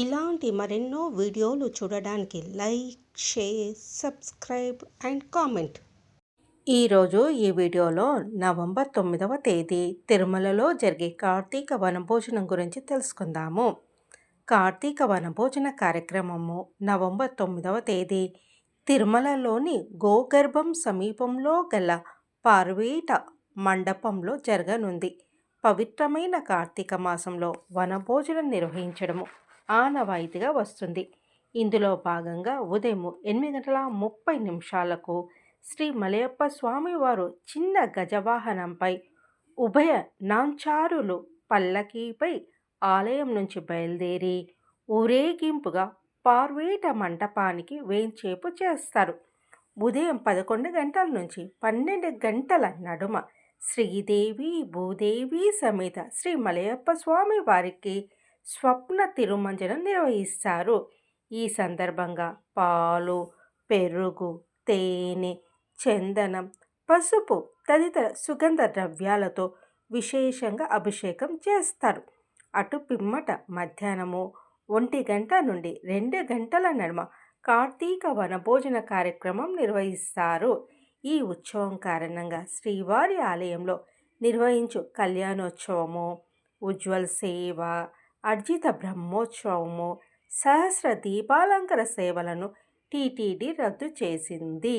ఇలాంటి మరెన్నో వీడియోలు చూడడానికి like share subscribe and comment. ఈరోజు ఈ వీడియోలో నవంబర్ తొమ్మిదవ తేదీ తిరుమలలో జరిగే కార్తీక వనభోజనం గురించి తెలుసుకుందాము. కార్తీక వనభోజన కార్యక్రమము నవంబర్ తొమ్మిదవ తేదీ తిరుమలలోని గోగర్భం సమీపంలో గల పార్వేట మండపంలో జరగనుంది. పవిత్రమైన కార్తీక మాసంలో వనభోజనం నిర్వహించడము. ఆనవాయితీగా వస్తుంది. ఇందులో భాగంగా ఉదయం ఎనిమిది గంటల ముప్పై నిమిషాలకు శ్రీ మలయప్ప స్వామివారు చిన్న గజవాహనంపై ఉభయ నాంచారులు పల్లకీపై ఆలయం నుంచి బయలుదేరి ఊరేగింపుగా పార్వేట మంటపానికి వేంచేపు చేస్తారు. ఉదయం పదకొండు గంటల నుంచి పన్నెండు గంటల నడుమ శ్రీదేవి భూదేవి సమేత శ్రీ మలయప్ప స్వామి వారికి స్వప్న తిరుమంజనం నిర్వహిస్తారు. ఈ సందర్భంగా పాలు పెరుగు తేనె చందనం పసుపు తదితర సుగంధ ద్రవ్యాలతో విశేషంగా అభిషేకం చేస్తారు. అటు పిమ్మట మధ్యాహ్నము ఒంటి గంట నుండి రెండు గంటల నడుమ కార్తీక వనభోజన కార్యక్రమం నిర్వహిస్తారు. ఈ ఉత్సవం కారణంగా శ్రీవారి ఆలయంలో నిర్వహించు కళ్యాణోత్సవము ఉజ్వల్ సేవ అర్జిత బ్రహ్మోత్సవము సహస్ర దీపాలంకర సేవలను టీటీడీ రద్దు చేసింది.